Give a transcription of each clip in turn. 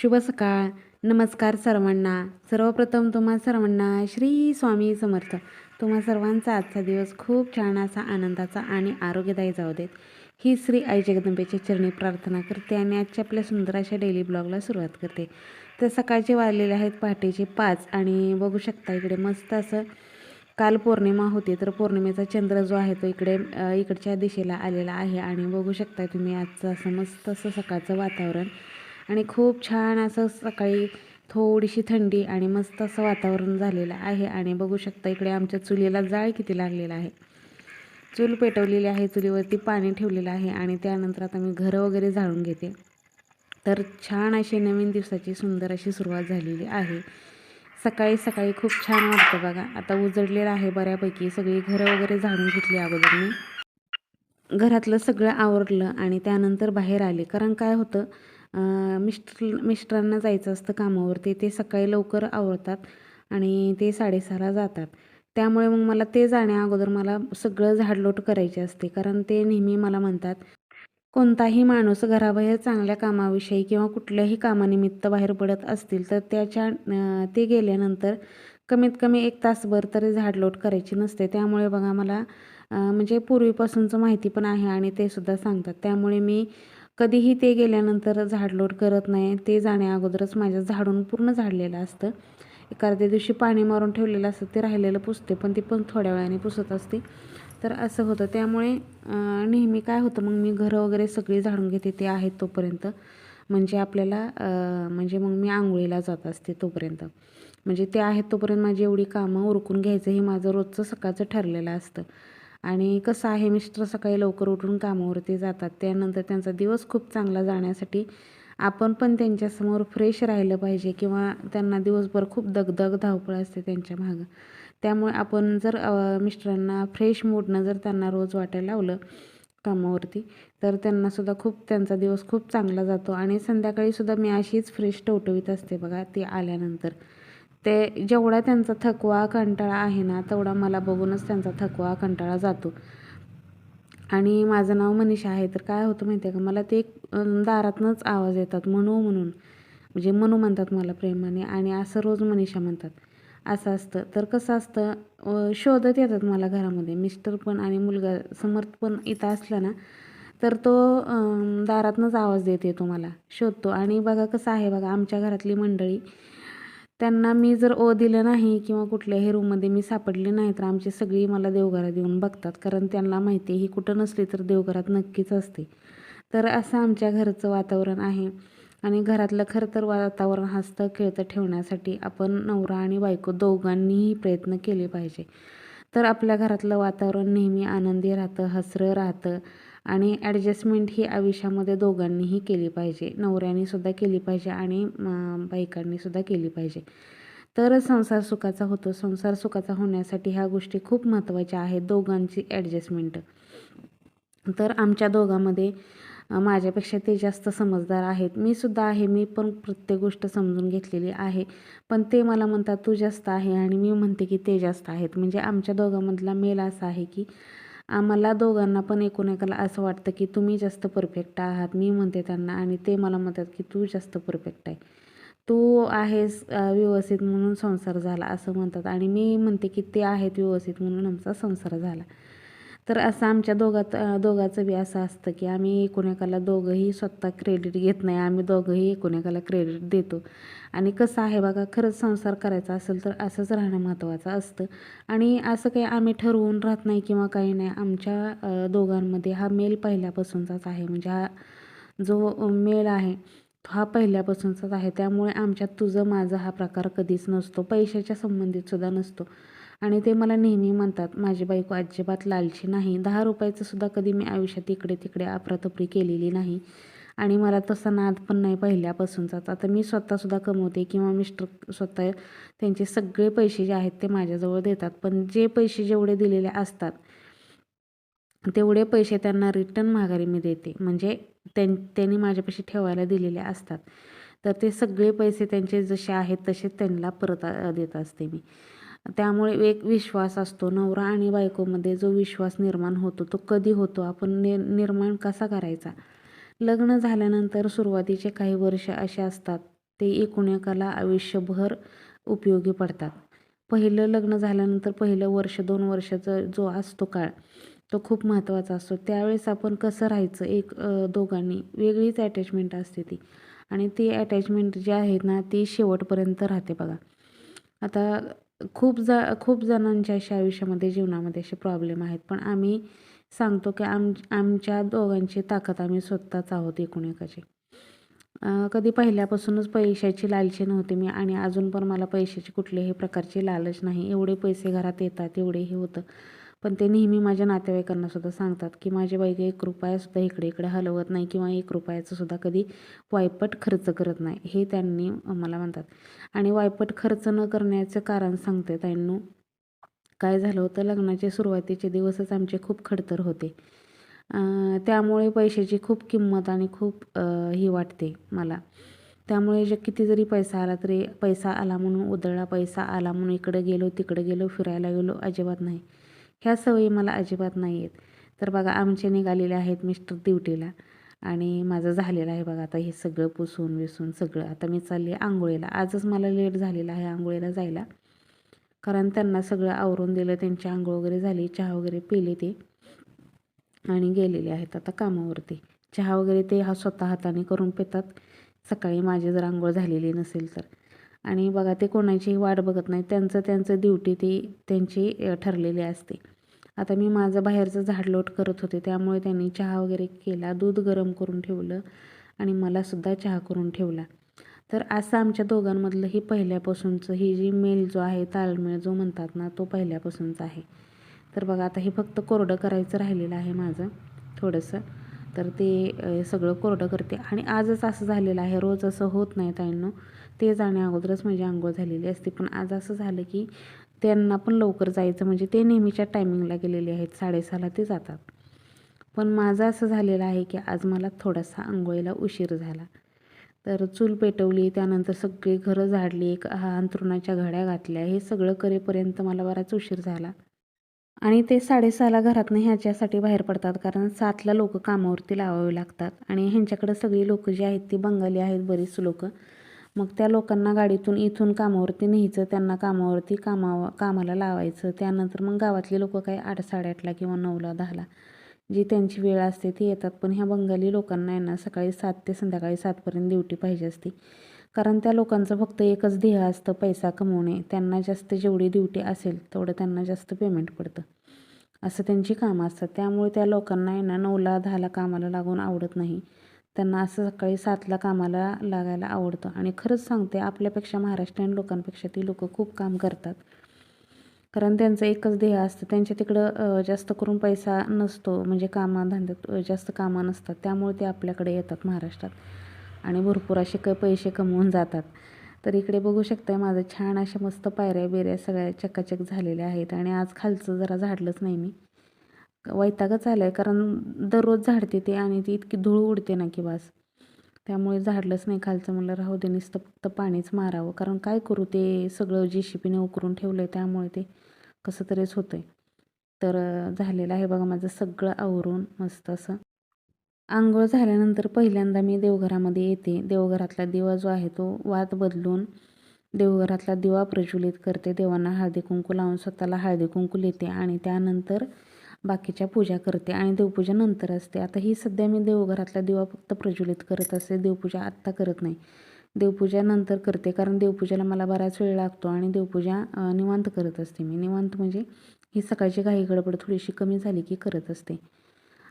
शुभ सकाळ. नमस्कार सर्वांना. सर्वप्रथम तुम्हा सर्वांना श्री स्वामी समर्थ. तुम्हा सर्वांचा आजचा दिवस खूप छान असा आनंदाचा आणि आरोग्यदायी जाऊ देत. ही श्री आई जगदंबेच्या चरणी प्रार्थना करते आणि आजच्या आपल्या सुंदर अशा डेली ब्लॉगला सुरुवात करते. तर सकाळचे वाजलेले आहेत पहाटेचे पाच आणि बघू शकता इकडे मस्त असं काल पौर्णिमा होती तर पौर्णिमेचा चंद्र जो आहे तो इकडे इकडच्या दिशेला आलेला आहे आणि बघू शकता तुम्ही आजचं असं मस्त असं सकाळचं वातावरण. आणि खूप छान असं सकाळी थोडीशी थंडी आणि मस्त असं वातावरण झालेलं आहे. आणि बघू शकता इकडे आमच्या चुलीला जाळ किती लागलेला आहे. चूल पेटवलेली आहे चुलीवरती पाणी ठेवलेलं आहे आणि त्यानंतर आता मी घरं वगैरे झाडून घेते. तर छान अशी नवीन दिवसाची सुंदर अशी सुरुवात झालेली आहे. सकाळी सकाळी खूप छान वाटतं बघा. आता उजडलेलं आहे बऱ्यापैकी. सगळी घरं वगैरे झाडून घेतली अगोदर मी. घरातलं सगळं आवरलं आणि त्यानंतर बाहेर आले. कारण काय होतं? मिस्टर मिस्टरांना जायचं असतं कामावरती. ते सकाळी लवकर आवरतात आणि ते साडेसहाला जातात. त्यामुळे मग मला ते जाण्या अगोदर मला सगळं झाडलोट करायचे असते. कारण ते नेहमी मला म्हणतात कोणताही माणूस घराबाहेर चांगल्या कामाविषयी किंवा कुठल्याही कामानिमित्त बाहेर पडत असतील तर त्याच्या ते गेल्यानंतर कमीत कमी एक तासभर तरी झाडलोट करायची नसते. त्यामुळे बघा मला म्हणजे पूर्वीपासूनचं माहिती पण आहे आणि ते सुद्धा सांगतात. त्यामुळे मी कधीही ते गेल्यानंतर झाडलोट करत नाही. ते जाण्या अगोदरच माझ्या झाडून पूर्ण झाडलेलं असतं. एखाद्या दिवशी पाणी मारून ठेवलेलं असतं. ते राहिलेलं पुसते पण ती पण थोड्या वेळाने पुसत असते. तर असं होतं. त्यामुळे नेहमी काय होतं मग मी घरं वगैरे सगळी झाडून घेते ते आहेत तोपर्यंत. म्हणजे आपल्याला म्हणजे मग मी आंघोळीला जात असते तोपर्यंत. म्हणजे ते आहेत तोपर्यंत माझी एवढी कामं उरकून घ्यायचं हे माझं रोजचं सकाळचं ठरलेलं असतं. आणि कसं आहे मिस्टर सकाळी लवकर उठून कामावरती जातात. त्यानंतर त्यांचा दिवस खूप चांगला जाण्यासाठी आपण पण त्यांच्यासमोर फ्रेश राहिलं पाहिजे किंवा त्यांना दिवसभर खूप दगदग धावपळ असते त्यांच्या मागं. त्यामुळे आपण जर मिस्टरांना फ्रेश मूडनं जर त्यांना रोज वाटायला लावलं कामावरती तर त्यांनासुद्धा खूप त्यांचा दिवस खूप चांगला जातो. आणि संध्याकाळीसुद्धा मी अशीच फ्रेश टवटवीत असते बघा ती आल्यानंतर. ते जेवढा त्यांचा थकवा कंटाळा आहे ना तेवढा मला बघूनच त्यांचा थकवा कंटाळा जातो. आणि माझं नाव मनीषा आहे. तर काय होतं माहिती आहे का? मला ते एक दारातनंच आवाज येतात. मनू म्हणून. म्हणजे मनू म्हणतात मला प्रेमाने आणि असं रोज मनीषा म्हणतात. असं असतं. तर कसं असतं शोधत येतात मला घरामध्ये. मिस्टर पण आणि मुलगा समर्थ पण इथं असला ना तर तो दारातनंच आवाज देत येतो मला. शोधतो. आणि बघा कसं आहे बघा आमच्या घरातली मंडळी त्यांना मी जर ओ दिलं नाही किंवा कुठल्याही रूममध्ये मी सापडले नाही तर आमची सगळी मला देवघरात येऊन बघतात. कारण त्यांना माहिती ही कुठं नसली तर देवघरात नक्कीच असते. तर असं आमच्या घरचं वातावरण आहे. आणि घरातलं खरं तर वातावरण हसतं खेळतं ठेवण्यासाठी आपण नवरा आणि बायको दोघांनीही प्रयत्न केले पाहिजे. तर आपल्या घरातलं वातावरण नेहमी आनंदी राहतं हसरं राहतं. आणि ॲडजस्टमेंट ही आयुष्यामध्ये दोघांनीही केली पाहिजे. नवऱ्यानीसुद्धा केली पाहिजे आणि बायकांनीसुद्धा केली पाहिजे. तर संसार सुखाचा होतो. संसार सुखाचा होण्यासाठी ह्या गोष्टी खूप महत्त्वाच्या आहेत. दोघांची ॲडजस्टमेंट तर आमच्या दोघांमध्ये माझ्यापेक्षा ते जास्त समजदार आहेत. मी सुद्धा आहे. मी पण प्रत्येक गोष्ट समजून घेतलेली आहे. पण ते मला म्हणतात तू जास्त आहे. आणि मी म्हणते की ते जास्त आहेत. म्हणजे आमच्या दोघांमधला मेल असा आहे की आम्हाला दोघांना पण एकूण एकाला असं वाटतं की तुम्ही जास्त परफेक्ट आहात मी म्हणते त्यांना आणि ते मला म्हणतात की तू जास्त परफेक्ट आहे. तू आहेस व्यवस्थित म्हणून संसार झाला असं म्हणतात आणि मी म्हणते की ते आहेत व्यवस्थित म्हणून आमचा संसार झाला. तर असं आमच्या दोघात दोघाचं बी असं असतं की आम्ही एकोणेकाला दोघंही स्वतः क्रेडिट घेत नाही आम्ही दोघंही एकोणेकाला क्रेडिट देतो. आणि कसं आहे बघा खरंच संसार करायचा असेल तर असंच राहणं महत्त्वाचं असतं. आणि असं काही आम्ही ठरवून राहत नाही किंवा काही नाही आमच्या दोघांमध्ये हा मेल पहिल्यापासूनचाच आहे. म्हणजे हा जो मेल आहे हा पहिल्यापासूनचाच आहे. त्यामुळे आमच्यात तुझं माझं हा प्रकार कधीच नसतो. पैशाच्या संबंधित सुद्धा नसतो. आणि ते मला नेहमी म्हणतात माझी बायको अजिबात लालची नाही. दहा रुपयाचं सुद्धा कधी मी आयुष्यात इकडे तिकडे अफरातफरी केलेली नाही. आणि मला तसा नाद पण नाही पहिल्यापासूनचाच. आता मी स्वतःसुद्धा कमवते किंवा मिस्टर स्वतः त्यांचे सगळे पैसे जे आहेत ते माझ्याजवळ देतात. पण जे पैसे जेवढे दिलेले असतात तेवढे पैसे त्यांना रिटर्न माघारी मी देते. म्हणजे त्यां त्यांनी माझ्यापाशी ठेवायला दिलेले असतात. तर ते सगळे पैसे त्यांचे जसे आहेत तसे त्यांना परत देत असते मी. त्यामुळे एक विश्वास असतो. नवरा आणि बायकोमध्ये जो विश्वास निर्माण होतो तो कधी होतो? आपण नि निर्माण कसा करायचा? लग्न झाल्यानंतर सुरुवातीचे काही वर्ष असे असतात ते एकूण एकाला आयुष्यभर उपयोगी पडतात. पहिलं लग्न झाल्यानंतर पहिलं वर्ष दोन वर्षाचा जो असतो काळ तो खूप महत्त्वाचा असतो. त्यावेळेस आपण कसं राहायचं? एक दोघांनी वेगळीच अटॅचमेंट असते ती. आणि ती अटॅचमेंट जी आहे ना ती शेवटपर्यंत राहते बघा. आता खूप जा खूप जणांच्या अशा आयुष्यामध्ये जीवनामध्ये असे प्रॉब्लेम आहेत. पण आम्ही सांगतो की आम आमच्या दोघांची ताकद आम्ही स्वतःच आहोत एकूण एकाची कधी पहिल्यापासूनच पैशाची लालची नव्हती मी आणि अजून पण मला पैशाची कुठल्याही प्रकारची लालच नाही. एवढे पैसे घरात येतात एवढे हे होतं. पण ते नेहमी माझ्या नातेवाईकांना सुद्धा सांगतात की माझे बाईक एक रुपयासुद्धा इकडे इकडे हलवत नाही किंवा एक रुपयाचं सुद्धा कधी वायपट खर्च करत नाही. हे त्यांनी मला म्हणतात. आणि वायपट खर्च न करण्याचं कारण सांगते त्यांनी काय झालं होतं? लग्नाचे सुरुवातीचे दिवसच आमचे खूप खडतर होते. त्यामुळे पैशाची खूप किंमत आणि खूप ही वाटते मला. त्यामुळे जे किती जरी पैसा आला तरी पैसा आला म्हणून उधळला पैसा आला म्हणून इकडं गेलो तिकडं गेलो फिरायला गेलो अजिबात नाही. ह्या सवयी मला अजिबात नाही आहेत तर बघा आमचे निघालेले आहेत मिस्टर ड्युटीला आणि माझं झालेलं आहे बघा आता हे सगळं पुसून विसून सगळं. आता मी चालली आंघोळीला. आजच मला लेट झालेला आहे आंघोळीला जायला. कारण त्यांना सगळं आवरून दिलं त्यांची आंघोळ वगैरे झाली चहा वगैरे पिली ते आणि गेलेले आहेत आता कामावरती. चहा वगैरे ते हा स्वतः हाताने करून पितात. सकाळी माझी जर आंघोळ झालेली नसेल तर. आणि बघा ते कोणाचीही वाट बघत नाही त्यांचं त्यांचं ड्युटी ती त्यांची ठरलेली असते. आता मी माझं बाहेरचं झाडलोट करत होते. त्यामुळे त्यांनी चहा वगैरे केला दूध गरम करून ठेवलं आणि मलासुद्धा चहा करून ठेवला. तर असं आमच्या दोघांमधलं ही पहिल्यापासूनचं ही जी मेल जो आहे ताळमेळ जो म्हणतात ना तो पहिल्यापासूनचा आहे. तर बघा आता हे फक्त कोरडं करायचं राहिलेलं आहे माझं थोडंसं. तर ते सगळं कोरडं करते. आणि आजच असं झालेलं आहे. रोज असं होत नाही ताईंनो. ते जाण्या अगोदरच माझी आंघोळ झालेली असते. पण आज असं झालं की त्यांना पण लवकर जायचं म्हणजे ते नेहमीच्या टायमिंगला गेलेले आहेत. साडेसहाला ते जातात. पण माझं असं झालेलं आहे की आज मला थोडासा आंघोळीला उशीर झाला. तर चूल पेटवली त्यानंतर सगळी घरं झाडली एक हा अंथरुणाच्या घड्या घातल्या हे सगळं करेपर्यंत मला बराच उशीर झाला. आणि ते साडेसहाला घरातनं ह्याच्यासाठी बाहेर पडतात कारण सातला लोक कामावरती लावावे लागतात. आणि ह्यांच्याकडं सगळी लोकं जी आहेत ती बंगाली आहेत बरीच लोकं. मग त्या लोकांना गाडीतून इथून कामावरती न्यायचं त्यांना कामावरती कामाव कामाला लावायचं. त्यानंतर मग गावातली लोक काय आठ साडेआठला किंवा नऊला दहाला जी त्यांची वेळ असते ती येतात. पण ह्या बंगाली लोकांना आहे ना सकाळी सात ते संध्याकाळी सातपर्यंत ड्युटी पाहिजे असते. कारण त्या लोकांचं फक्त एकच ध्येय असतं पैसा कमवणे. त्यांना जास्त जेवढी ड्युटी असेल तेवढं त्यांना जास्त पेमेंट पडतं. असं त्यांची कामं असतात. त्यामुळे त्या लोकांना आहे ना नऊला दहाला कामाला लागून आवडत नाही. त्यांना असं सकाळी सातला कामाला लागायला आवडतं. आणि खरंच सांगते आपल्यापेक्षा महाराष्ट्रीयन लोकांपेक्षा ती लोकं खूप काम करतात. कारण त्यांचं एकच ध्येय असतं त्यांच्या तिकडं जास्त करून पैसा नसतो. म्हणजे कामाधंद्यात जास्त कामं नसतात. त्यामुळे ते आपल्याकडे येतात महाराष्ट्रात. आणि भरपूर असे क पैसे कमवून जातात. तर इकडे बघू शकताय माझं छान अशा मस्त पायऱ्या बिऱ्या सगळ्या चकाचक झालेल्या आहेत. आणि आज खालचं जरा झाडलंच नाही मी. वैतागच आला आहे कारण दररोज झाडते ते आणि ती इतकी धूळ उडते ना की बस. त्यामुळे झाडलंच नाही खालचं. म्हणलं राहू दे नुसतं फक्त पाणीच मारावं. कारण काय करू ते? सगळं जी शिपीने उकरून ठेवलं आहे त्यामुळे ते कसं तरीच होतं आहे तर झालेलं आहे बघा माझं सगळं आवरून मस्त असं. आंघोळ झाल्यानंतर पहिल्यांदा मी देवघरामध्ये येते. देवघरातला दिवा जो आहे तो वात बदलून देवघरातला दिवा प्रज्वलित करते. देवांना हळदी कुंकू लावून स्वतःला हळदी कुंकू लेते आणि त्यानंतर बाकीच्या पूजा करते आणि देवपूजा नंतर असते. आता ही सध्या मी देवघरातला दिवा फक्त प्रज्वलित करत असते देवपूजा आत्ता करत नाही. देवपूजा नंतर करते कारण देवपूजेला मला बराच वेळ लागतो आणि देवपूजा निवांत करत असते मी. निवांत म्हणजे ही सकाळची घाई गडबड थोडीशी कमी झाली की करत असते.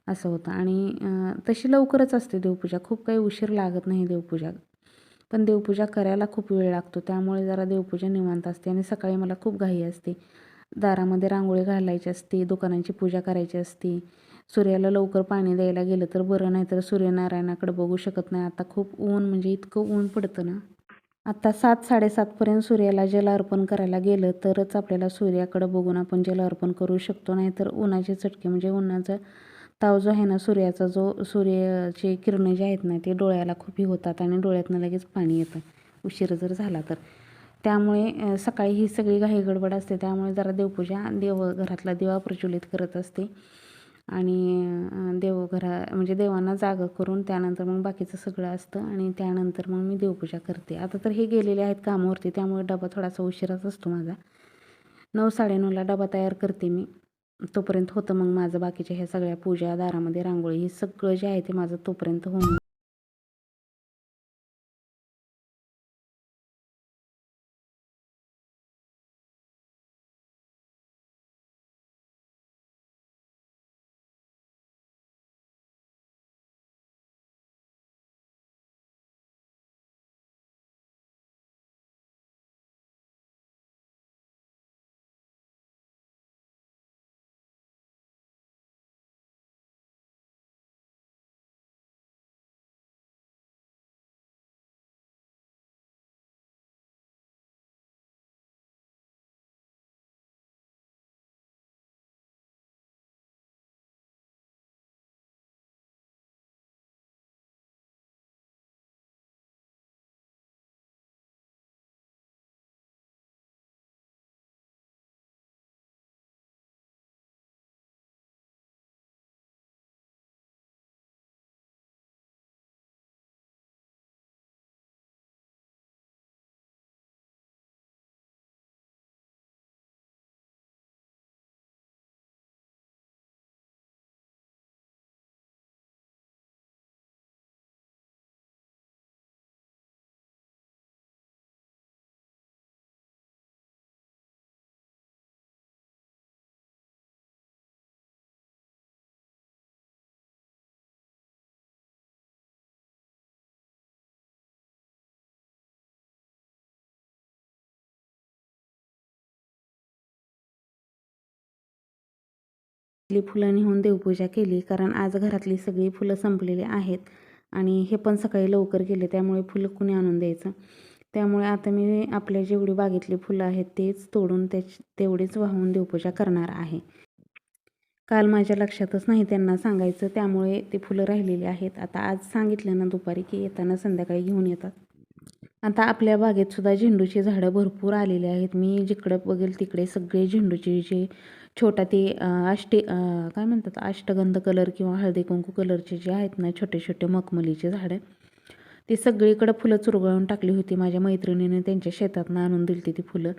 असं होतं. आणि तशी लवकरच असते देवपूजा. खूप काही उशीर लागत नाही देवपूजा. पण देवपूजा करायला खूप वेळ लागतो. त्यामुळे जरा देवपूजा निवांत असते आणि सकाळी मला खूप घाई असते. दारामध्ये रांगोळी घालायची असते दुकानांची पूजा करायची असते सूर्याला लवकर पाणी द्यायला गेलं तर बरं नाही तर सूर्यनारायणाकडे बघू शकत नाही. आता खूप ऊन म्हणजे इतकं ऊन पडतं ना. आता सात साडेसातपर्यंत सूर्याला जल अर्पण करायला गेलं तरच आपल्याला सूर्याकडं बघून आपण जल अर्पण करू शकतो. नाहीतर उन्हाचे चटके म्हणजे उन्हाचा ताव जो आहे ना सूर्याचा जो सूर्याचे किरणं जे आहेत ना ते डोळ्याला खूप होतात आणि डोळ्यातनं लगेच पाणी येतं. उशीर जर झाला तर. त्यामुळे सकाळी ही सगळी घाई गडबड असते. त्यामुळे जरा देवपूजा देव घरातला दिवा प्रज्वलित करत असते. आणि देवघरा म्हणजे देवांना जागा करून त्यानंतर मग बाकीचं सगळं असतं आणि त्यानंतर मग मी देवपूजा करते. आता तर हे गेलेले आहेत कामावरती त्यामुळे डबा थोडासा उशिराच असतो माझा. नऊ साडेनऊला डबा तयार करते मी. तोपर्यंत होतं मग माझं बाकीच्या ह्या सगळ्या पूजा दारामध्ये रांगोळी हे सगळं जे आहे ते माझं तोपर्यंत होऊन आपली फुलं नेऊन देवपूजा केली कारण आज घरातली सगळी फुलं संपलेली आहेत आणि हे पण सकाळी लवकर गेले त्यामुळे फुलं कुणी आणून द्यायचं? त्यामुळे आता मी आपल्या जेवढी बागेतली फुलं आहेत तेच तोडून त्याच तेवढीच वाहून देवपूजा करणार आहे. काल माझ्या लक्षातच नाही त्यांना सांगायचं त्यामुळे ते फुलं राहिलेली आहेत. आता आज सांगितलं ना दुपारी की येताना संध्याकाळी घेऊन येतात. आता आपल्या बागेतसुद्धा झेंडूची झाडं भरपूर आलेली आहेत. मी जिकडं बघेल तिकडे सगळे झेंडूची जे छोटा ते अं, अष्टे काय म्हणतात? अष्टगंध कलर किंवा हळदी कुंकू कलरचे जे आहेत ना छोटे छोटे मखमलीचे झाडं ती सगळीकडं फुलं चुरगळून टाकली होती माझ्या मैत्रिणीने. त्यांच्या शेतातनं आणून दिली ती फुलं.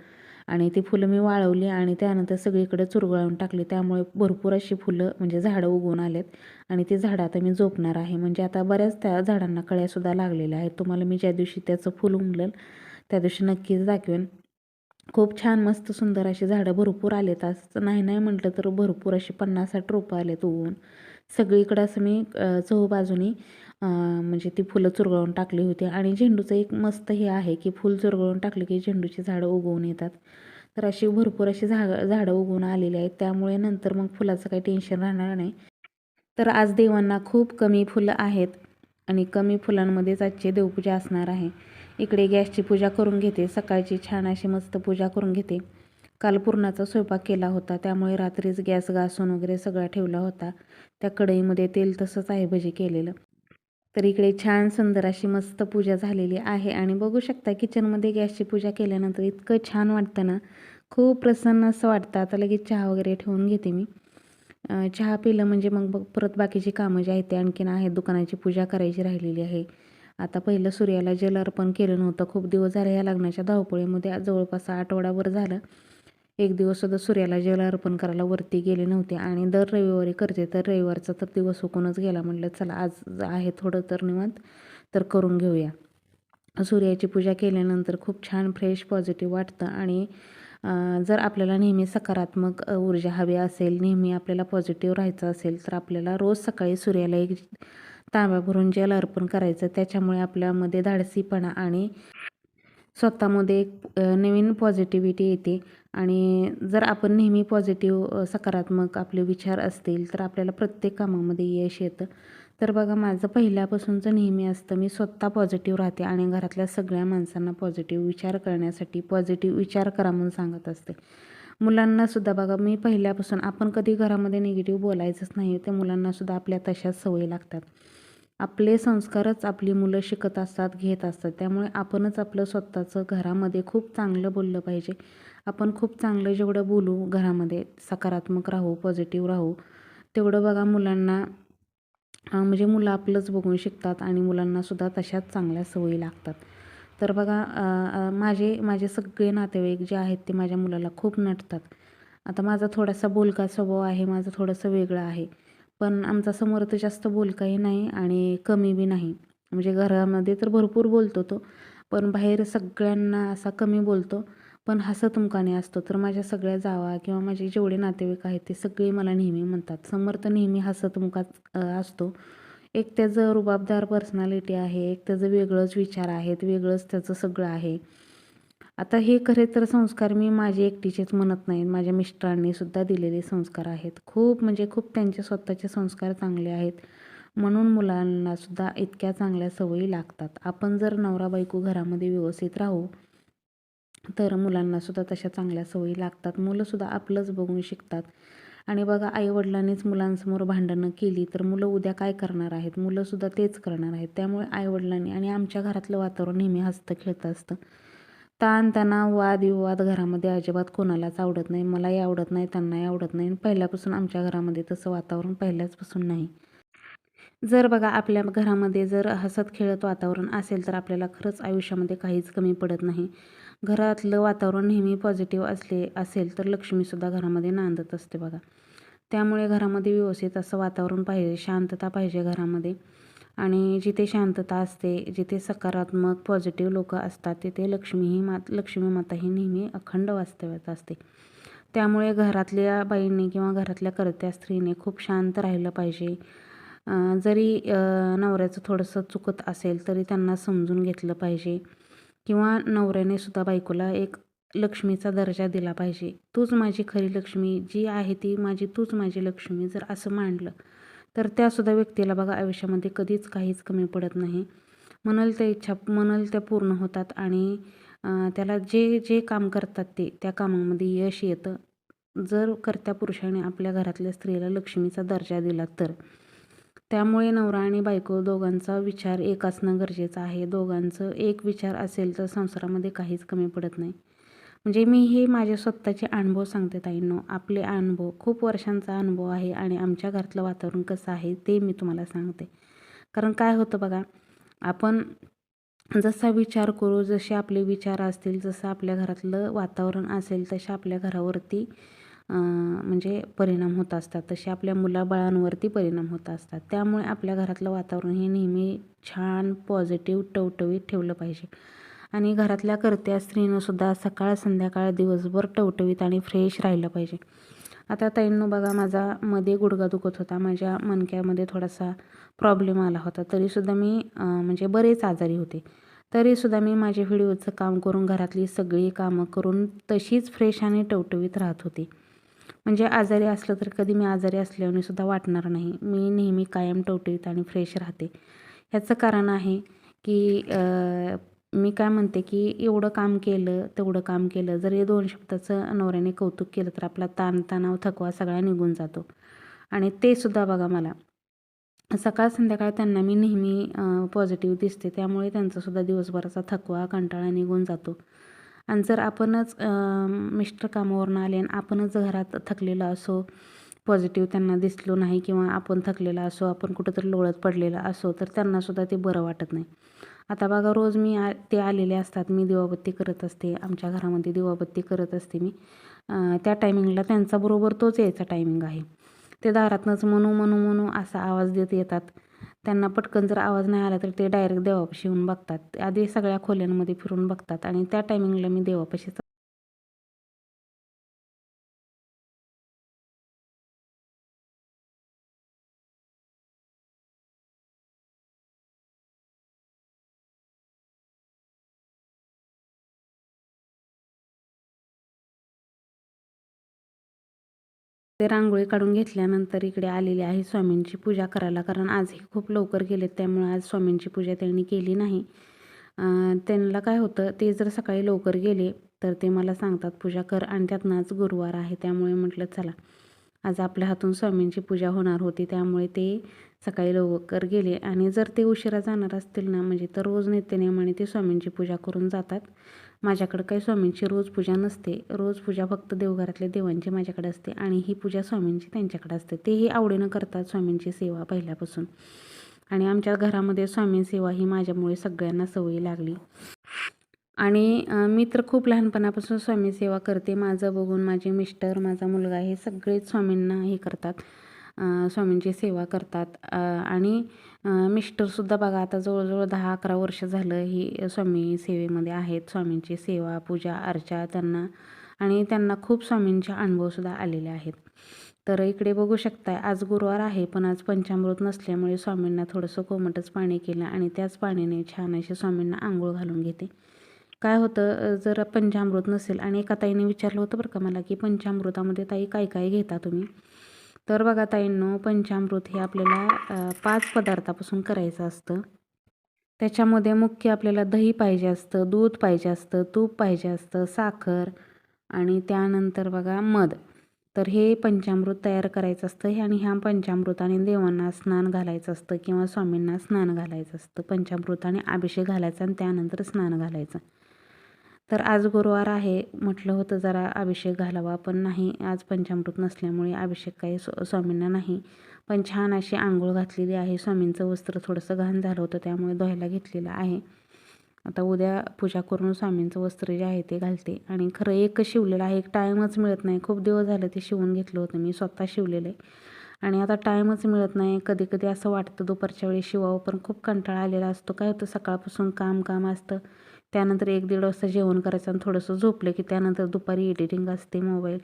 आणि ती फुलं मी वाळवली आणि त्यानंतर सगळीकडे चुरगळून टाकली. त्यामुळे भरपूर अशी फुलं म्हणजे झाडं उगवून आलेत. आणि ती झाडं आता मी जोपणार आहे. म्हणजे आता बऱ्याच त्या झाडांना कळ्यासुद्धा लागलेल्या आहेत. तुम्हाला मी ज्या दिवशी त्याचं फुल उमलेल त्या दिवशी नक्कीच दाखवेन. खूप छान मस्त सुंदर अशी झाडं भरपूर आलेत. असं नाही नाही म्हटलं तर भरपूर अशी पन्नास साठ रोपं आलेत उगवून सगळीकडं असं मी चहूबाजूनी म्हणजे ती फुलं चुरगळून टाकली होती. आणि झेंडूचं एक मस्त हे आहे की फुल चुरगळून टाकली की झेंडूची झाडं उगवून येतात. तर अशी भरपूर अशी झाडं झाडं उगवून आलेली आहेत. त्यामुळे नंतर मग फुलाचं काही टेन्शन राहणार नाही. तर आज देवांना खूप कमी फुलं आहेत. आणि कमी फुलांमध्येच आजची देवपूजा असणार आहे. इकडे गॅसची पूजा करून घेते सकाळची छान अशी मस्त पूजा करून घेते. काल पुरणाचा स्वयंपाक केला होता त्यामुळे रात्रीच गॅस घासून वगैरे सगळा ठेवला होता. त्या कढईमध्ये तेल तसंच आहे भजी केलेलं. तर इकडे छान सुंदर अशी मस्त पूजा झालेली आहे आणि बघू शकता किचनमध्ये गॅसची पूजा केल्यानंतर इतकं छान वाटतं ना. खूप प्रसन्न असं वाटतं. आता लगेच चहा वगैरे ठेवून घेते मी. चहा पिलं म्हणजे मग बघ परत बाकीची कामं जी आहेत ते आणखीन आहेत. दुकानाची पूजा करायची राहिलेली आहे. आता पहिलं सूर्याला जल अर्पण केलं नव्हतं. खूप दिवस झाले या लग्नाच्या धावपळीमध्ये. जवळपास आठवडाभर झालं. एक दिवस सुद्धा सूर्याला जल अर्पण करायला वरती गेले नव्हते. आणि दर रविवारी करते तर रविवारचा तर दिवस हुकूनच गेला. म्हटलं चला आज आहे थोडं तर निवांत तर करून घेऊया. सूर्याची पूजा केल्यानंतर खूप छान फ्रेश पॉझिटिव्ह वाटतं. आणि जर आपल्याला नेहमी सकारात्मक ऊर्जा हवी असेल नेहमी आपल्याला पॉझिटिव्ह राहायचं असेल तर आपल्याला रोज सकाळी सूर्याला एक तांब्या भरून जल अर्पण करायचं. त्याच्यामुळे आपल्यामध्ये धाडसीपणा आणि स्वतःमध्ये एक नवीन पॉझिटिव्हिटी येते. आणि जर आपण नेहमी पॉझिटिव्ह सकारात्मक आपले विचार असतील तर आपल्याला प्रत्येक कामामध्ये यश येतं. तर बघा माझं पहिल्यापासूनचं नेहमी असतं मी स्वतः पॉझिटिव्ह राहते आणि घरातल्या सगळ्या माणसांना पॉझिटिव्ह विचार करण्यासाठी पॉझिटिव्ह विचार करा म्हणून सांगत असते. मुलांनासुद्धा बघा मी पहिल्यापासून आपण कधी घरामध्ये निगेटिव्ह बोलायचंच नाही त्या मुलांनासुद्धा आपल्या तशाच सवयी लागतात. आपले संस्कारच आपली मुलं शिकत असतात घेत असतात त्यामुळे आपणच आपलं स्वतःचं घरामध्ये खूप चांगलं बोललं पाहिजे. आपण खूप चांगलं जेवढं बोलू घरामध्ये सकारात्मक राहू पॉझिटिव्ह राहू तेवढं बघा मुलांना म्हणजे मुलं आपलंच बघून शिकतात आणि मुलांनासुद्धा तशाच चांगल्या सवयी लागतात. तर बघा माझे माझे सगळे नातेवाईक जे आहेत ते माझ्या मुलाला खूप नटतात. आता माझा थोडासा बोलका स्वभाव आहे माझा थोडंसं वेगळं आहे. पण आमचा समर्थ जास्त बोलकाही नाही आणि कमी बी नाही. म्हणजे घरामध्ये तर भरपूर बोलतो तो पण बाहेर सगळ्यांना असा कमी बोलतो. पण हसं तुमकाने असतो. तर माझ्या सगळ्या जावा किंवा माझे जेवढे नातेवाईक आहेत ते सगळे मला नेहमी म्हणतात. समर्थ नेहमी हसं मुखात असतो. एक त्याचं रुबाबदार पर्सनॅलिटी आहे एक त्याचं वेगळंच विचार आहेत वेगळंच त्याचं सगळं आहे. आता हे खरे तर संस्कार मी माझे एकटीचेच म्हणत नाहीत. माझ्या मिस्टरांनी सुद्धा दिलेले संस्कार आहेत. खूप म्हणजे खूप त्यांचे स्वतःचे संस्कार चांगले आहेत. म्हणून मुलांनासुद्धा इतक्या चांगल्या सवयी लागतात. आपण जर नवरा बायको घरामध्ये व्यवस्थित राहू तर मुलांनासुद्धा तशा चांगल्या सवयी लागतात. मुलंसुद्धा आपलंच बघून शिकतात. आणि बघा आईवडिलांनीच मुलांसमोर भांडणं केली तर मुलं उद्या काय करणार आहेत? मुलंसुद्धा तेच करणार आहेत. त्यामुळे आईवडिलांनी आणि आमच्या घरातलं वातावरण नेहमी हसतं खेळतं असतं. ताणतणाव वादविवाद घरामध्ये अजिबात कोणालाच आवडत नाही. मलाही आवडत नाही त्यांनाही आवडत नाही. आणि पहिल्यापासून आमच्या घरामध्ये तसं वातावरण पहिल्याचपासून नाही. जर बघा आपल्या घरामध्ये जर हसत खेळत वातावरण असेल तर आपल्याला खरंच आयुष्यामध्ये काहीच कमी पडत नाही. घरातलं वातावरण नेहमी पॉझिटिव्ह असले असेल तर लक्ष्मीसुद्धा घरामध्ये नांदत असते बघा. त्यामुळे घरामध्ये व्यवस्थित असं वातावरण पाहिजे शांतता पाहिजे घरामध्ये. आणि जिथे शांतता असते जिथे सकारात्मक पॉझिटिव्ह लोक असतात तिथे लक्ष्मी ही मात लक्ष्मी माता ही नेहमी अखंड वास्तव्यात असते. त्यामुळे घरातल्या बाईंनी किंवा घरातल्या कर्त्या स्त्रीने खूप शांत राहिलं पाहिजे. जरी नवऱ्याचं थोडंसं चुकत असेल तरी त्यांना समजून घेतलं पाहिजे. किंवा नवऱ्याने सुद्धा बायकोला एक लक्ष्मीचा दर्जा दिला पाहिजे. तूच माझी खरी लक्ष्मी जी आहे ती माझी तूच माझी लक्ष्मी जर असं मांडलं तर त्यासुद्धा व्यक्तीला बघा आयुष्यामध्ये कधीच काहीच कमी पडत नाही. म्हणाल त्या इच्छा म्हणाल त्या पूर्ण होतात आणि त्याला जे जे काम करतात ते त्या कामामध्ये यश येतं. जर कर्त्या पुरुषाने आपल्या घरातल्या स्त्रीला लक्ष्मीचा दर्जा दिला तर त्यामुळे नवरा आणि बायको दोघांचा विचार एक असणं गरजेचं आहे. दोघांचं एक विचार असेल तर संसारामध्ये काहीच कमी पडत नाही. म्हणजे मी हे माझे स्वतःचे अनुभव सांगते ताईंनो. आपले अनुभव खूप वर्षांचा अनुभव आहे आणि आमच्या घरातलं वातावरण कसं आहे ते मी तुम्हाला सांगते. कारण काय होतं बघा आपण जसा विचार करू जसे आपले विचार असतील जसं आपल्या घरातलं वातावरण असेल तशा आपल्या घरावरती म्हणजे परिणाम होत असतात. तसे आपल्या मुलाबाळांवरती परिणाम होत असतात. त्यामुळे आपल्या घरातलं वातावरण हे नेहमी छान पॉझिटिव्ह टवटवीत ठेवलं पाहिजे. आणि घरातल्या कर्त्या स्त्रीनंसुद्धा सकाळ संध्याकाळ दिवसभर टवटवीत आणि फ्रेश राहिलं पाहिजे. आता ताईंनो बघा माझा मध्ये गुडघा दुखत होता. माझ्या मणक्यामध्ये थोडासा प्रॉब्लेम आला होता. तरीसुद्धा मी म्हणजे बरेच आजारी होते. तरीसुद्धा मी माझ्या व्हिडिओचं काम करून घरातली सगळी कामं करून तशीच फ्रेश आणि टवटवीत राहत होती. म्हणजे आजारी असलं तर कधी मी आजारी असल्याने सुद्धा वाटणार नाही. मी नेहमी कायम टवटीत आणि फ्रेश राहते. ह्याचं कारण आहे की मी काय म्हणते की एवढं काम केलं तेवढं काम केलं जर हे दोन शब्दाचं नवऱ्याने कौतुक केलं तर आपला ताणतणाव थकवा सगळा निघून जातो. आणि ते सुद्धा बघा मला. सकाळ संध्याकाळ त्यांना मी नेहमी पॉझिटिव्ह दिसते. त्यामुळे त्यांचासुद्धा दिवसभराचा थकवा कंटाळा निघून जातो. आणि जर आपणच मिस्टर कामावरून आले आणि आपणच घरात थकलेलो असो पॉझिटिव्ह त्यांना दिसलो नाही किंवा आपण थकलेला असो आपण कुठंतरी लोळत पडलेला असो तर त्यांनासुद्धा ते बरं वाटत नाही. आता बघा रोज मी आ ते आलेले असतात मी दिवाबत्ती करत असते आमच्या घरामध्ये दिवाबत्ती करत असते मी. त्या टायमिंगला त्यांचा बरोबर तोच यायचा टायमिंग आहे. ते दारातनंच म्हणू म्हणू म्हणू असा आवाज देत येतात. त्यांना पटकन जर आवाज नाही आला तर ते डायरेक्ट देवापाशी येऊन बघतात. आधी सगळ्या खोल्यांमध्ये फिरून बघतात आणि त्या टायमिंगला मी देवापाशी ते रांगोळी काढून घेतल्यानंतर इकडे आलेली आहे स्वामींची पूजा करायला कारण आजही खूप लवकर गेलेत त्यामुळे आज स्वामींची पूजा त्यांनी केली नाही. त्यांना काय होतं ते जर सकाळी लवकर गेले तर ते मला सांगतात पूजा कर आणि त्यातनं आज गुरुवार आहे. त्यामुळे म्हटलं चला आज आपल्या हातून स्वामींची पूजा होणार होती. त्यामुळे ते सकाळी लवकर गेले. आणि जर ते उशिरा जाणार असतील ना म्हणजे तर रोज नित्यनियमाने ते स्वामींची पूजा करून जातात. माझ्याकडं काही स्वामींची रोज पूजा नसते. रोज पूजा फक्त देवघरातल्या देवांची माझ्याकडे असते आणि ही पूजा स्वामींची त्यांच्याकडे असते. तेही आवडीनं करतात स्वामींची सेवा पहिल्यापासून. आणि आमच्या घरामध्ये स्वामी सेवा ही माझ्यामुळे सगळ्यांना सवय लागली. आणि मी तर खूप लहानपणापासून स्वामी सेवा करते. माझं बघून माझे मिस्टर माझा मुलगा हे सगळेच स्वामींना हे करतात. स्वामींची सेवा करतात. आणि मिस्टरसुद्धा बघा आता जवळजवळ दहा अकरा वर्ष झालं ही स्वामी सेवेमध्ये आहेत. स्वामींची सेवा पूजा अर्चा त्यांना आणि त्यांना खूप स्वामींचे अनुभवसुद्धा आलेले आहेत. तर इकडे बघू शकताय आज गुरुवार आहे पण आज पंचामृत नसल्यामुळे स्वामींना थोडंसं कोमटच पाणी केलं आणि त्याच पाण्याने छान असे स्वामींना आंघोळ घालून घेते. काय होतं जर पंचामृत नसेल आणि एका ताईने विचारलं होतं बरं का मला की पंचामृतामध्ये ताई काय काय घेता तुम्ही? तर बघा ताईंनो पंचामृत हे आपल्याला पाच पदार्थापासून करायचं असतं. त्याच्यामध्ये मुख्य आपल्याला दही पाहिजे असतं दूध पाहिजे असतं तूप पाहिजे असतं साखर आणि त्यानंतर बघा मध. तर हे पंचामृत तयार करायचं असतं हे आणि ह्या पंचामृताने देवांना स्नान घालायचं असतं किंवा स्वामींना स्नान घालायचं असतं. पंचामृताने अभिषेक घालायचा आणि त्यानंतर स्नान घालायचं. तर आज गुरुवार आहे म्हटलं होतं जरा अभिषेक घालावा पण नाही आज पंचामृत नसल्यामुळे अभिषेक काही स्व स्वामींना नाही. पण छान अशी आंघोळ घातलेली आहे. स्वामींचं वस्त्र थोडंसं घाण झालं होतं त्यामुळे धुवायला घेतलेलं आहे. आता उद्या पूजा करून स्वामींचं वस्त्र जे आहे ते घालते. आणि खरं एक शिवलेलं आहे एक टाईमच मिळत नाही. खूप दिवस झालं ते शिवून घेतलं होतं मी स्वतः शिवलेलं आहे. आणि आता टाईमच मिळत नाही. कधी कधी असं वाटतं दुपारच्या वेळी शिवावं पण खूप कंटाळा आलेला असतो. काय होतं सकाळपासून काम काम असतं. त्यानंतर एक दीड वाजता जेवण करायचं आणि थोडंसं झोपलं की त्यानंतर दुपारी एडिटिंग असते मोबाईल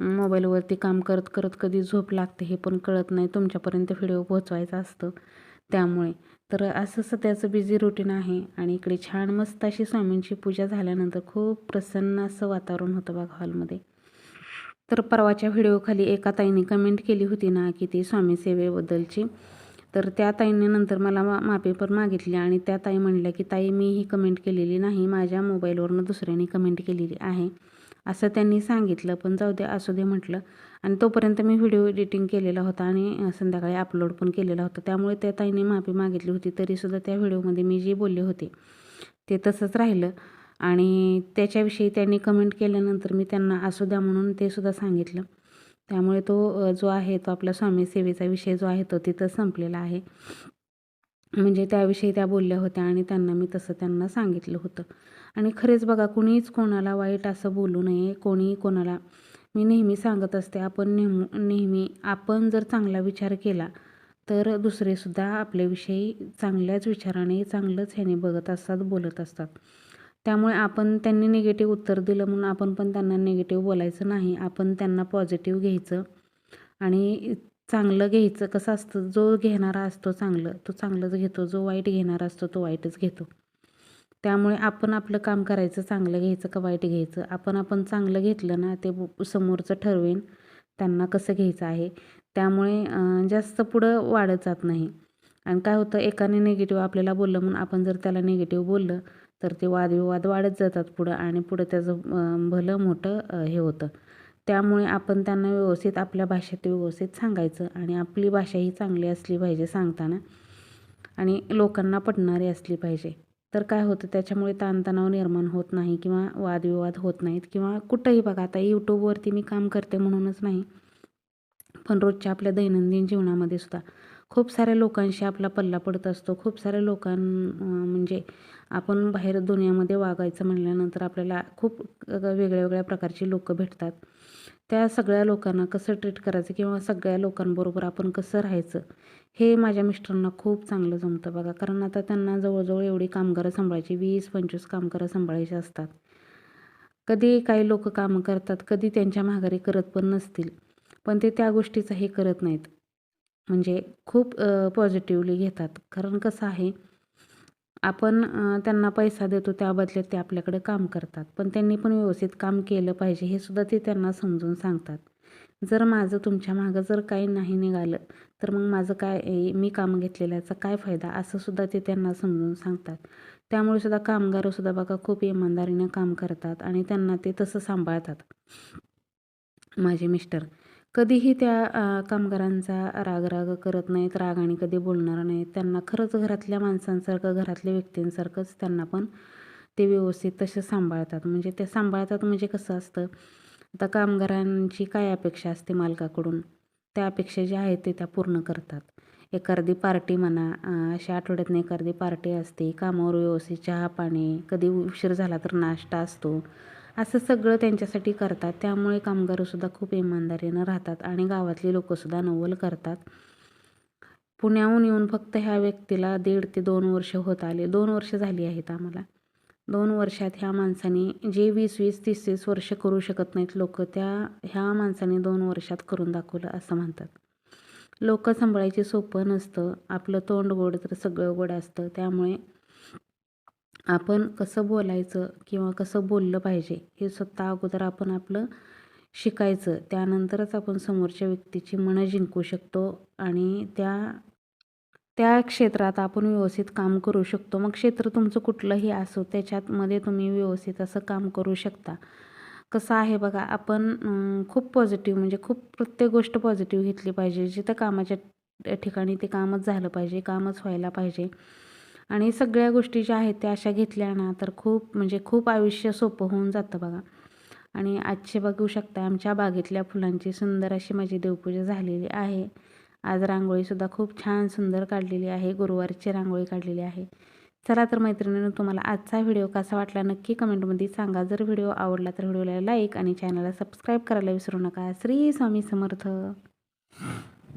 मोबाईलवरती काम करत करत कधी झोप लागते हे पण कळत नाही. तुमच्यापर्यंत व्हिडिओ पोहोचवायचा असतं. त्यामुळे. तर असं सध्याचं बिझी रुटीन आहे आणि इकडे छान मस्त अशी स्वामींची पूजा झाल्यानंतर खूप प्रसन्न असं वातावरण होतं बघा हॉलमध्ये तर परवाच्या व्हिडिओखाली एका ताईने कमेंट केली होती ना की ती स्वामी सेवेबद्दलची. तर त्या ताईने नंतर मला मा माफी पण मागितली आणि त्या ताई म्हणल्या की ताई मी ही कमेंट केलेली नाही. माझ्या मोबाईलवरनं दुसऱ्याने कमेंट केलेली आहे. असं त्यांनी सांगितलं. पण जाऊ दे असू दे म्हटलं. आणि तोपर्यंत मी व्हिडिओ एडिटिंग केलेला होता आणि संध्याकाळी अपलोड पण केलेला होता. त्यामुळे त्या ताईने माफी मागितली होती. तरीसुद्धा त्या व्हिडिओमध्ये मी जे बोलले होते ते तसंच राहिलं. आणि त्याच्याविषयी त्यांनी कमेंट केल्यानंतर मी त्यांना असू द्या म्हणून ते सुद्धा सांगितलं. त्यामुळे तो जो आहे तो आपला स्वामीसेवेचा विषय जो आहे तो तिथं संपलेला आहे. म्हणजे त्याविषयी त्या बोलल्या होत्या आणि त्यांना मी तसं त्यांना सांगितलं होतं. आणि खरेच बघा कुणीच कोणाला वाईट असं बोलू नये कोणीही कोणाला मी नेहमी सांगत असते आपण नेहमी नेहमी आपण जर चांगला विचार केला तर दुसरेसुद्धा आपल्याविषयी चांगल्याच विचाराने चांगलंच ह्याने बघत असतात बोलत असतात. त्यामुळे आपण त्यांनी निगेटिव्ह उत्तर दिलं म्हणून आपण पण त्यांना निगेटिव्ह बोलायचं नाही. आपण त्यांना पॉझिटिव्ह घ्यायचं आणि चांगलं घ्यायचं. कसं असतं? जो घेणारा असतो चांगलं तो चांगलंच घेतो. जो वाईट घेणारा असतो तो वाईटच घेतो. त्यामुळे आपण आपलं काम करायचं चांगलं घ्यायचं का वाईट घ्यायचं? आपण आपण चांगलं घेतलं ना ते समोरचं ठरवेन त्यांना कसं घ्यायचं आहे. त्यामुळे जास्त पुढं वाढत जात नाही. आणि काय होतं? एकाने निगेटिव्ह आपल्याला बोललं म्हणून आपण जर त्याला निगेटिव्ह बोललं तर ते वादविवाद वाढत जातात पुढं आणि पुढं त्याचं भलं मोठं हे होतं. त्यामुळे आपण त्यांना व्यवस्थित आपल्या भाषेत व्यवस्थित सांगायचं आणि आपली भाषा ही चांगली असली पाहिजे सांगताना आणि लोकांना पटणारी असली पाहिजे. तर काय होतं त्याच्यामुळे ताणतणाव निर्माण होत नाही किंवा वादविवाद होत नाहीत किंवा कुठंही बघा आता यूट्यूबवरती मी काम करते म्हणूनच नाही पण रोजच्या आपल्या दैनंदिन जीवनामध्ये सुद्धा खूप साऱ्या लोकांशी आपला पल्ला पडत असतो. खूप साऱ्या लोकां म्हणजे आपण बाहेर दुनियामध्ये वागायचं म्हटल्यानंतर आपल्याला खूप वेगळ्या वेगळ्या प्रकारची लोकं भेटतात. त्या सगळ्या लोकांना कसं ट्रीट करायचं किंवा सगळ्या लोकांबरोबर आपण कसं राहायचं हे माझ्या मिस्टरांना खूप चांगलं जमतं बघा. कारण आता त्यांना जवळजवळ एवढी कामगारं सांभाळायची वीस पंचवीस कामगारं सांभाळायची असतात. कधी काही लोक कामं करतात कधी त्यांच्या माघारी करत पण नसतील. पण ते त्या गोष्टीचं हे करत नाहीत. म्हणजे खूप पॉझिटिव्हली घेतात. कारण कसं आहे आपण त्यांना पैसा देतो त्या बदल्यात ते आपल्याकडे काम करतात. पण त्यांनी पण व्यवस्थित काम केलं पाहिजे हे सुद्धा ते त्यांना समजून सांगतात. जर माझं तुमच्या मागं जर काही नाही निघालं तर मग माझं काय मी काम घेतलेल्याचा काय फायदा? असं सुद्धा ते त्यांना समजून सांगतात. त्यामुळे सुद्धा कामगारसुद्धा बघा खूप इमानदारीनं काम करतात आणि त्यांना ते तसं सांभाळतात. माझे मिस्टर कधीही त्या कामगारांचा रागराग करत नाहीत रागाने कधी बोलणार नाहीत. त्यांना खरंच घरातल्या माणसांसारखं घरातल्या व्यक्तींसारखंच त्यांना पण ते व्यवस्थित तसे सांभाळतात. म्हणजे ते सांभाळतात म्हणजे कसं असतं आता कामगारांची काय अपेक्षा असते मालकाकडून? त्या अपेक्षा ज्या आहेत ते त्या पूर्ण करतात. एखादी पार्टी म्हणा अशा आठवड्यातनं एखादी पार्टी असते कामावर व्यवस्थित चहा पाणी कधी उशीर झाला तर नाश्ता असतो असं सगळं त्यांच्यासाठी करतात. त्यामुळे कामगारसुद्धा खूप इमानदारीनं राहतात आणि गावातली लोकंसुद्धा नवल करतात. पुण्याहून येऊन फक्त ह्या व्यक्तीला दीड ते दोन वर्ष होत आले. दोन वर्ष झाली आहेत आम्हाला. दोन वर्षात ह्या माणसाने जे वीस वीस तीस तीस वर्ष करू शकत नाहीत लोक त्या ह्या माणसाने दोन वर्षात करून दाखवलं असं म्हणतात. लोक सांभाळायचे सोपं नसतं. आपलं तोंड गोड तर सगळं गोड असतं. त्यामुळे आपण कसं बोलायचं किंवा कसं बोललं पाहिजे हे स्वतः अगोदर आपण आपलं शिकायचं. त्यानंतरच आपण समोरच्या व्यक्तीची मनं जिंकू शकतो आणि त्या त्या क्षेत्रात आपण व्यवस्थित काम करू शकतो. मग क्षेत्र तुमचं कुठलंही असो त्याच्यातमध्ये तुम्ही व्यवस्थित असं काम करू शकता. कसं आहे बघा आपण खूप पॉझिटिव्ह म्हणजे खूप प्रत्येक गोष्ट पॉझिटिव्ह घेतली पाहिजे. जिथं कामाच्या ठिकाणी ते कामच झालं पाहिजे कामच व्हायला पाहिजे. आणि सगळ्या गोष्टी ज्या आहेत त्या अशा घेतल्या ना तर खूप म्हणजे खूप आयुष्य सोपं होऊन जातं बघा. आणि आजचे बघू शकता आमच्या बागेतल्या फुलांची सुंदर अशी माझी देवपूजा झालेली आहे. आज रांगोळीसुद्धा खूप छान सुंदर काढलेली आहे गुरुवारची रांगोळी काढलेली आहे. चला तर मैत्रिणींनो तुम्हाला आजचा व्हिडिओ कसा वाटला नक्की कमेंटमध्ये सांगा. जर व्हिडिओ आवडला तर व्हिडिओला लाईक आणि चॅनलला सबस्क्राईब करायला विसरू नका. श्री स्वामी समर्थ.